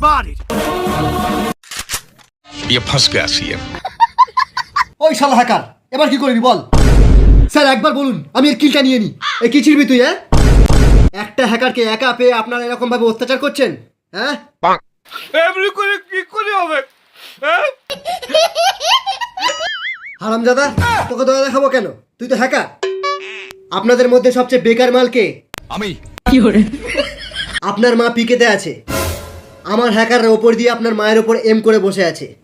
spotted. ये फंस गया सीएम ওই শালা হ্যাকার এবার কি করবি বল স্যার একবার বলুন আমি এর কিলটা নিয়ে নি এই কি ছিড়বি তুই হ্যাঁ একটা হ্যাকারকে একা পেয়ে আপনারা এরকম ভাবে অত্যাচার করছেন হ্যাঁ এমনি করে কি করে হবে হ্যাঁ হারামজাদা তোকে দয়া দেখাবো কেন তুই তো হ্যাকার আপনাদের মধ্যে সবচেয়ে বেকার মাল কে আমি আপনার মা পিকেতে আছে আমার হ্যাকারের ওপর দিয়ে আপনার মায়ের ওপর এম করে বসে আছে।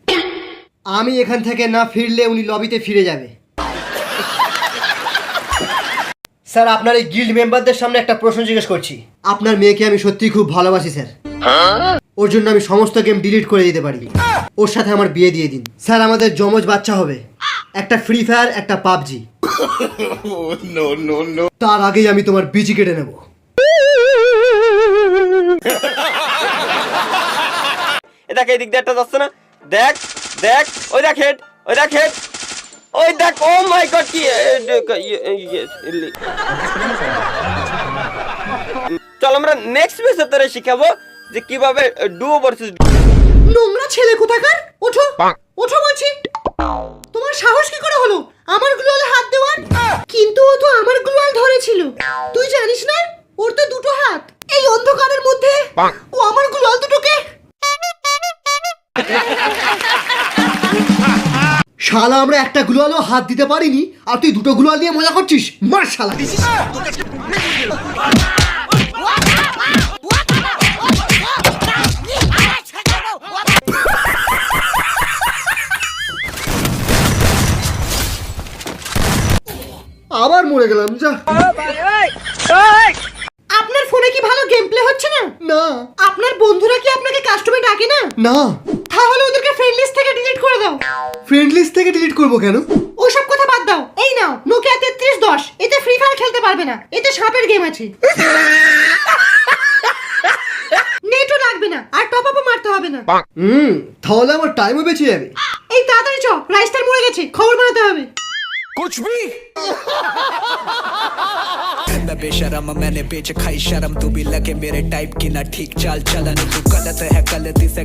আমি এখান থেকে না ফিরলে উনি লবিতে ফিরে যাবে। স্যার আপনার এই গিল্ড মেম্বারদের সামনে একটা প্রশ্ন জিজ্ঞেস করছি। আপনার মেয়েকে আমি সত্যিই খুব ভালোবাসি স্যার। ওর জন্য আমি সমস্ত গেম ডিলিট করে দিতে পারি। ওর সাথে আমার বিয়ে দিয়ে দিন। স্যার আমাদের জমজ বাচ্চা হবে। একটা ফ্রি ফায়ার একটা পাবজি। তার আগেই আমি তোমার বিজি কেটে নেব। দেখ এই দিক দিয়ে একটা যাচ্ছে না। দেখ দেখ ওই দেখ হেড ওই দেখ হেড ওই দেখ ও মাই গড কি। চল আমরা নেক্সট বেসে তোরে শিখাবো যে কীভাবে ডু ভার্সেস নোংরা ছেলে কোথাকার? ওঠো ওঠো বলছি। তোমার সাহস কি করে হলো? শালা আমরা একটা গ্লোয়ালও হাত দিতে পারিনি আর তুই দুটো গ্লোয়াল নিয়ে মজা করছিস? মার শালা। আবার মরে গেলাম যা। আপনার ফোনে কি ভালো গেম প্লে হচ্ছে না? না। আপনার বন্ধুরা কি আপনাকে কাস্টমে ডাকে না? না তাহলে ওদেরকে ফ্রেন্ড লিস্ট থেকে ডিলিট করে দাও ফ্রেন্ড লিস্ট থেকে ডিলিট করব কেন ওসব কথা বাদ দাও এই নাও নোকিয়া তেত্রিশ দশ এতে ফ্রি ফায়ার খেলতে পারবে না এতে সাপের গেম আছে নেটও লাগবে না আর টপ আপও মারতে হবে না হুম তাহলে আমার টাইমও বেঁচে যাবে এই তাড়াতাড়ি চ রাইস্টার মরে গেছে খবর বানাতে হবে कुछ भी मैं बेशरम मैंने बेच खाई शर्म तू भी लगे मेरे टाइप की ना ठीक चाल चलन तू गलत है गलती से